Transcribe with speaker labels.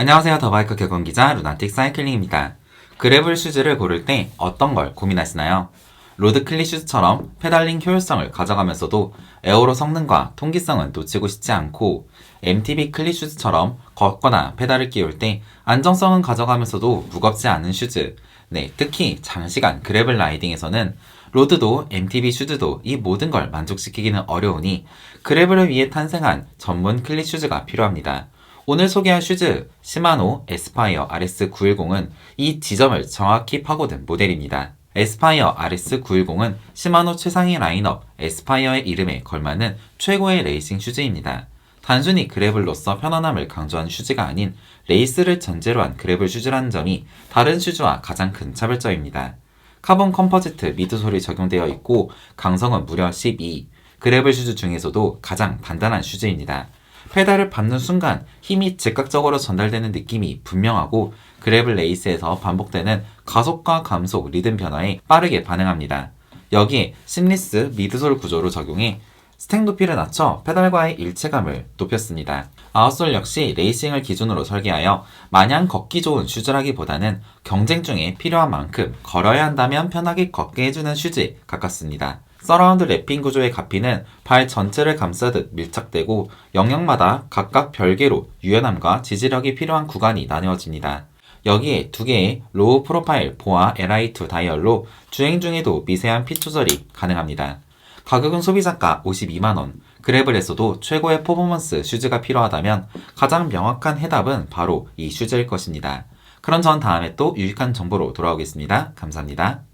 Speaker 1: 안녕하세요. 더바이크 격언 기자 루나틱 사이클링입니다. 그래블 슈즈를 고를 때 어떤 걸 고민하시나요? 로드 클리 슈즈처럼 페달링 효율성을 가져가면서도 에어로 성능과 통기성은 놓치고 싶지 않고 MTB 클리 슈즈처럼 걷거나 페달을 끼울 때 안정성은 가져가면서도 무겁지 않은 슈즈. 네, 특히 장시간 그래블 라이딩에서는 로드도 MTB 슈즈도 이 모든 걸 만족시키기는 어려우니 그래블을 위해 탄생한 전문 클리 슈즈가 필요합니다. 오늘 소개할 슈즈 시마노 에스파이어 RS910은 이 지점을 정확히 파고든 모델입니다. 에스파이어 RS910은 시마노 최상위 라인업 에스파이어의 이름에 걸맞는 최고의 레이싱 슈즈입니다. 단순히 그래블로서 편안함을 강조한 슈즈가 아닌 레이스를 전제로 한 그래블 슈즈라는 점이 다른 슈즈와 가장 큰 차별점입니다. 카본 컴포지트 미드솔이 적용되어 있고 강성은 무려 12. 그래블 슈즈 중에서도 가장 단단한 슈즈입니다. 페달을 밟는 순간 힘이 즉각적으로 전달되는 느낌이 분명하고 그래블 레이스에서 반복되는 가속과 감속 리듬 변화에 빠르게 반응합니다. 여기에 심리스 미드솔 구조로 적용해 스택 높이를 낮춰 페달과의 일체감을 높였습니다. 아웃솔 역시 레이싱을 기준으로 설계하여 마냥 걷기 좋은 슈즈라기보다는 경쟁 중에 필요한 만큼 걸어야 한다면 편하게 걷게 해주는 슈즈에 가깝습니다. 서라운드 랩핑 구조의 가피는 발 전체를 감싸듯 밀착되고 영역마다 각각 별개로 유연함과 지지력이 필요한 구간이 나누어집니다. 여기에 두 개의 로우 프로파일 보아 LI2 다이얼로 주행 중에도 미세한 핏 조절이 가능합니다. 가격은 소비자가 52만원, 그래블에서도 최고의 퍼포먼스 슈즈가 필요하다면 가장 명확한 해답은 바로 이 슈즈일 것입니다. 그럼 전 다음에 또 유익한 정보로 돌아오겠습니다. 감사합니다.